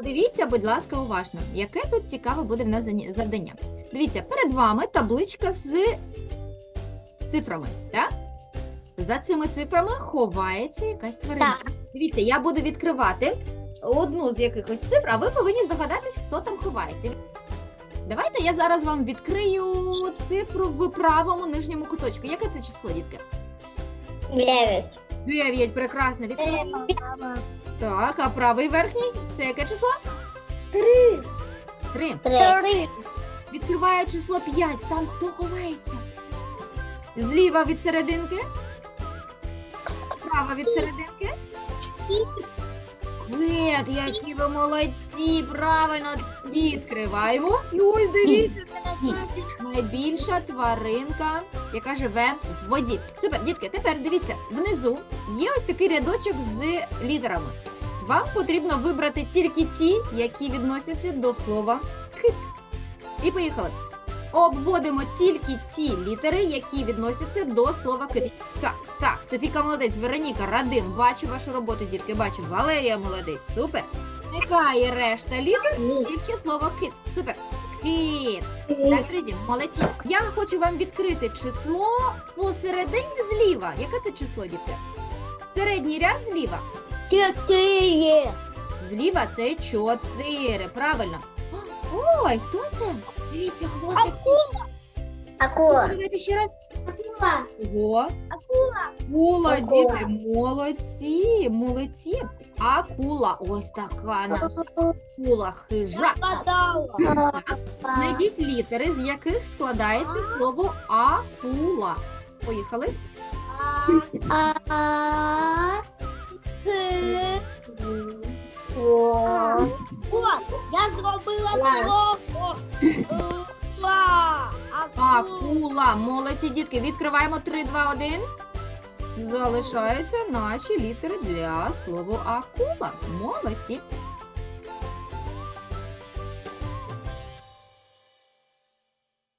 подивіться, будь ласка, уважно, яке тут цікаве буде в нас завдання. Дивіться, перед вами табличка з цифрами, так? За цими цифрами ховається якась тваринка. Так. Дивіться, я буду відкривати одну з якихось цифр, а ви повинні здогадатись, хто там ховається. Давайте я зараз вам відкрию цифру в правому нижньому куточку. Яке це число, дітки? Дев'ять. Дев'ять, прекрасно. Відкриваємо. Так, а правий верхній це яке число? Три. Три. Три. Відкриваю число 5. Там хто ховається? Зліва від серединки. Справа від серединки. Квет, які ви молодці! Правильно відкриваємо. І ой, дивіться, це насправді найбільша тваринка, яка живе в воді. Супер, дітки, тепер дивіться, внизу є ось такий рядочок з літерами. Вам потрібно вибрати тільки ті, які відносяться до слова кит. І поїхали. Обводимо тільки ті літери, які відносяться до слова кит. Так, так, Софіка молодець, Вероніка, Радим, бачу вашу роботу, дітки, бачу. Валерія молодець, супер. Зникає решта літер, тільки слово кит. Супер. Кит. Так, друзі, молодці. Я хочу вам відкрити число посередині зліва. Яке це число, дітки? Середній ряд зліва. Чотири. Зліва це 4. Правильно. Ой, хто це? Дивіться, хвостик. Акула. Давайте ще раз. Акула. Ого. Акула. Акула, Акула. діти, молодці, молодці. Акула, ось така акула хижа. Знайдіть літери, з яких складається слово акула. Поїхали. А. я зробила слово. акула. Акула. Молодці, дітки. Відкриваємо 3, 2, 1. Залишаються наші літери для слова акула. Молодці.